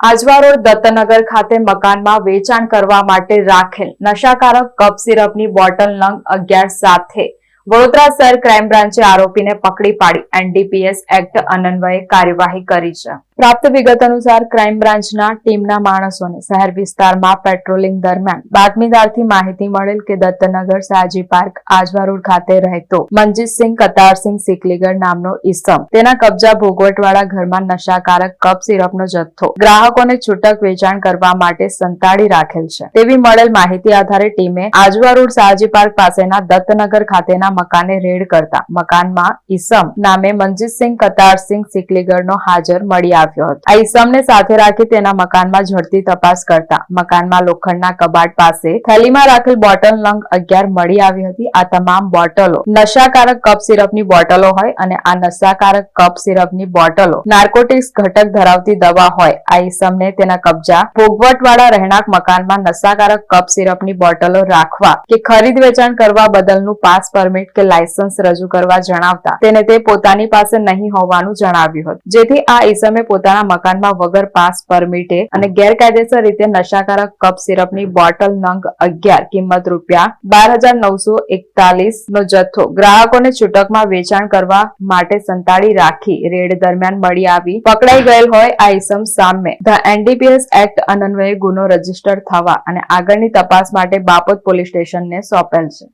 Ajwa road દત્તનગર ખાતે મકાનમાં વેચાણ કરવા માટે રાખેલ નશાકારક કપ સિરપની બોટલ નંગ અગિયાર સાથે વડોદરા શહેર ક્રાઇમ બ્રાન્ચે આરોપીને પકડી પાડી. એનડીપીએસ એક્ટ અનન્વયે કાર્યવાહી કરી છે. પ્રાપ્ત વિગત અનુસાર ક્રાઇમ બ્રાન્ચના ટીમના માણસોને શહેર વિસ્તારમાં પેટ્રોલિંગ દરમિયાન બાતમીદારથી માહિતી મળેલ કે દત્તનગર સાજી પાર્ક આજવા ખાતે રહેતો મનજીતસિંહ કતારસિંહ સિકલીગર નામનો ઈસમ. તેના કબજા ભોગવટવાળા ઘરમાં નશાકારક કપ સિરપનો જથ્થો ગ્રાહકોને છૂટક વેચાણ કરવા માટે સંતાડી રાખેલ છે. તેવી મળેલ માહિતી આધારે ટીમે આજવા રોડ સાજી પાર્ક પાસેના દત્તનગર ખાતેના મકાને રેડ કરતા મકાનમાં ઈસમ નામે મનજીતસિંહ કતારસિંહ સિકલીગઢનો હાજર મળી આવ્યો હતો. આ ઈસમને સાથે રાખી તેના મકાનમાં ઝડપી તપાસ કરતા મકાનમાં લોખંડના કબાટ પાસે થેલીમાં રાખેલ બોટલ નંગ અગિયાર મળી આવી હતી. આ તમામ બોટલો નશાકારક કપ સિરપની બોટલો હોય અને આ નશાકારક કપ સિરપની બોટલો નાર્કોટિક્સ ઘટક ધરાવતી દવા હોય, આ ઈસમને તેના કબજા ભોગવટવાળા રહેણાંક મકાનમાં નશાકારક કપ સિરપની બોટલો રાખવા કે ખરીદ વેચાણ કરવા બદલનું પાસ પરમિટ કે લાયસન્સ રજૂ કરવા જણાવતા, તેને તે પોતાની પાસે નહીં હોવાનું જણાવ્યું હતું. જેથી આ ઈસમે પોતાના મકાનમાં વગર પાસ પરમિટે અને ગેરકાયદેસર રીતે નશાકારક કપ સિરપની બોટલ નંગ અગિયાર કિંમત રૂપિયા બાર હજાર નવસો એકતાલીસ નો જથ્થો ગ્રાહકોને છૂટકમાં વેચાણ કરવા માટે સંતાડી રાખી રેડ દરમિયાન મળી આવી. પકડાઈ ગયેલ હોય આ ઈસમ સામે. ધ એનડીપીએસ એક્ટ અનન્વયે ગુનો રજિસ્ટર થવા અને આગળની તપાસ માટે બાપોદ પોલીસ સ્ટેશનને સોંપેલ છે.